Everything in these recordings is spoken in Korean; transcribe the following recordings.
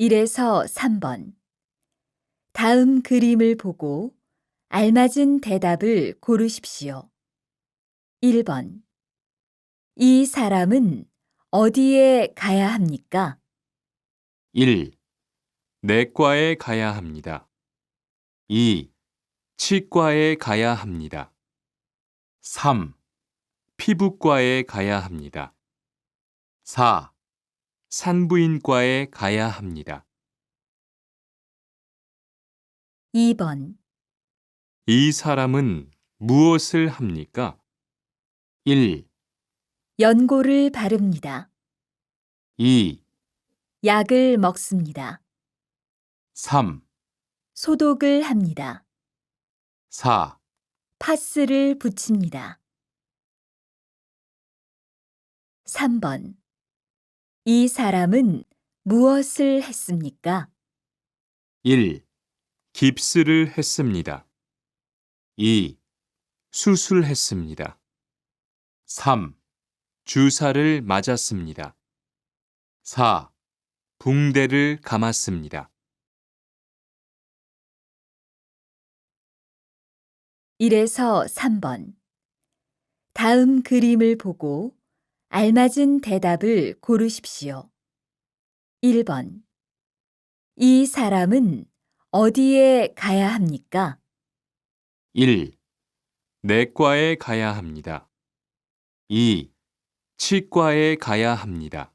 1에서 3번. 다음 그림을 보고 알맞은 대답을 고르십시오. 1번. 이 사람은 어디에 가야 합니까? 1. 내과에 가야 합니다. 2. 치과에 가야 합니다. 3. 피부과에 가야 합니다. 4. 산부인과에 가야 합니다. 2번. 이 사람은 무엇을 합니까? 1. 연고를 바릅니다. 2. 약을 먹습니다. 3. 소독을 합니다. 4. 파스를 붙입니다. 3번. 이 사람은 무엇을 했습니까? 1. 깁스를 했습니다. 2. 수술했습니다. 3. 주사를 맞았습니다. 4. 붕대를 감았습니다. 1에서 3번. 다음 그림을 보고 알맞은 대답을 고르십시오. 1번. 이 사람은 어디에 가야 합니까? 1. 내과에 가야 합니다. 2. 치과에 가야 합니다.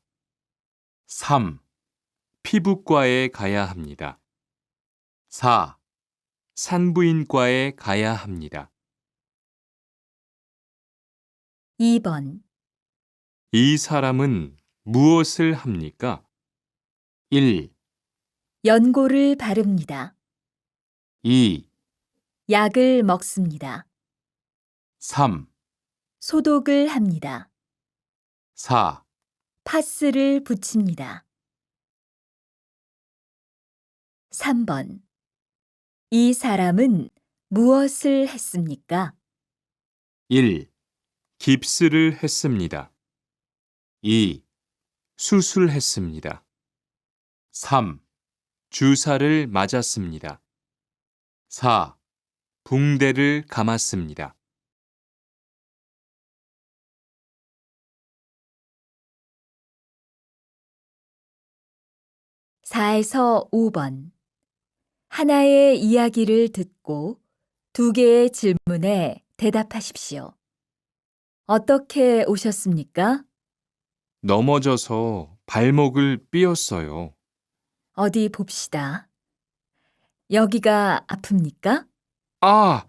3. 피부과에 가야 합니다. 4. 산부인과에 가야 합니다. 2번. 이 사람은 무엇을 합니까? 1. 연고를 바릅니다. 2. 약을 먹습니다. 3. 소독을 합니다. 4. 파스를 붙입니다. 3번. 이 사람은 무엇을 했습니까? 1. 깁스를 했습니다. 2. 수술했습니다. 3. 주사를 맞았습니다. 4. 붕대를 감았습니다. 4에서 5번. 하나의 이야기를 듣고 두 개의 질문에 대답하십시오. 어떻게 오셨습니까? 넘어져서 발목을 삐었어요. 어디 봅시다. 여기가 아픕니까? 아,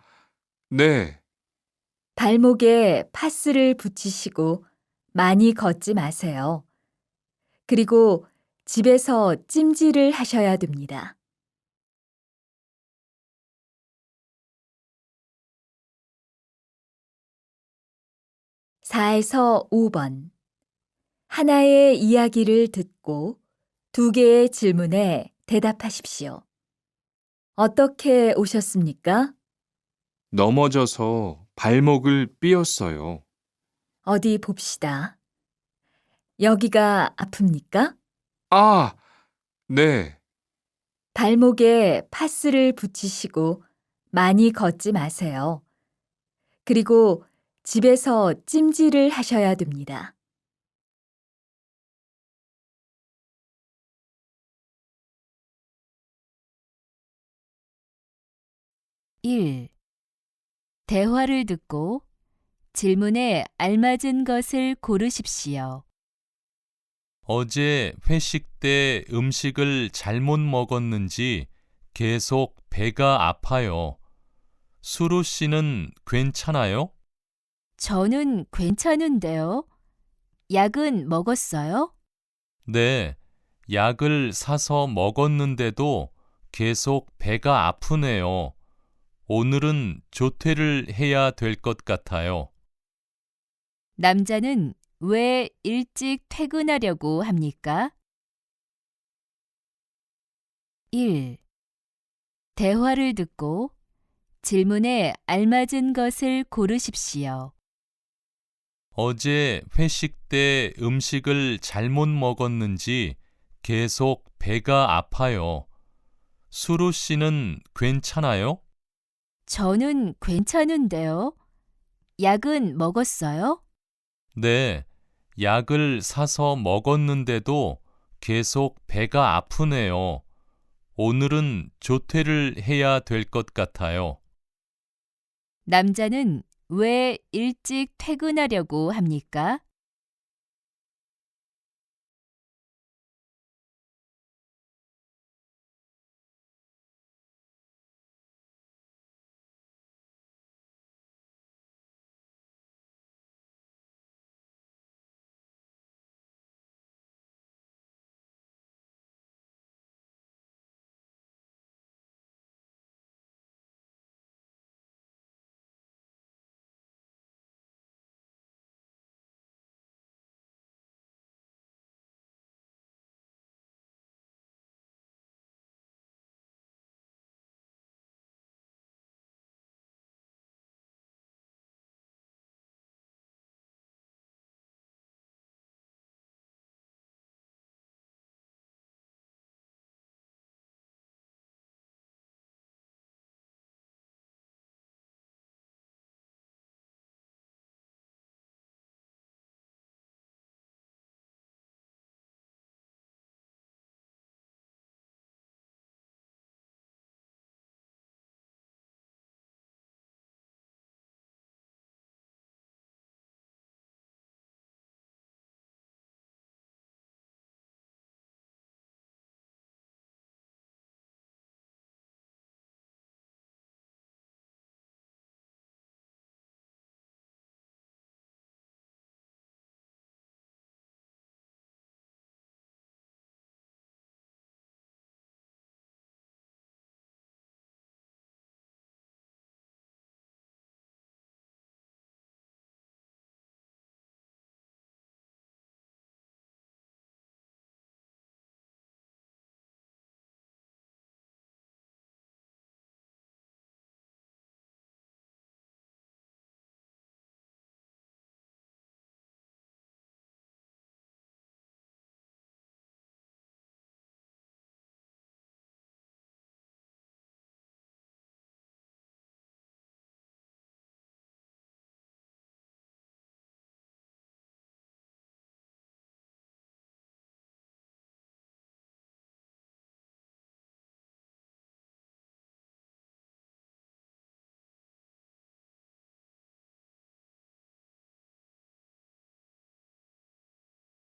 네. 발목에 파스를 붙이시고 많이 걷지 마세요. 그리고 집에서 찜질을 하셔야 됩니다. (4에서 5번) 하나의 이야기를 듣고 두 개의 질문에 대답하십시오. 어떻게 오셨습니까? 넘어져서 발목을 삐었어요. 어디 봅시다. 여기가 아픕니까? 아, 네. 발목에 파스를 붙이시고 많이 걷지 마세요. 그리고 집에서 찜질을 하셔야 됩니다. (1) 대화를 듣고 질문에 알맞은 것을 고르십시오. 어제 회식 때 음식을 잘못 먹었는지 계속 배가 아파요. 수루 씨는 괜찮아요? 저는 괜찮은데요. 약은 먹었어요? 네, 약을 사서 먹었는데도 계속 배가 아프네요. 오늘은 조퇴를 해야 될 것 같아요. 남자는 왜 일찍 퇴근하려고 합니까? 1. 대화를 듣고 질문에 알맞은 것을 고르십시오. 어제 회식 때 음식을 잘못 먹었는지 계속 배가 아파요. 수루 씨는 괜찮아요? 저는 괜찮은데요. 약은 먹었어요? 네, 약을 사서 먹었는데도 계속 배가 아프네요. 오늘은 조퇴를 해야 될 것 같아요. 남자는 왜 일찍 퇴근하려고 합니까?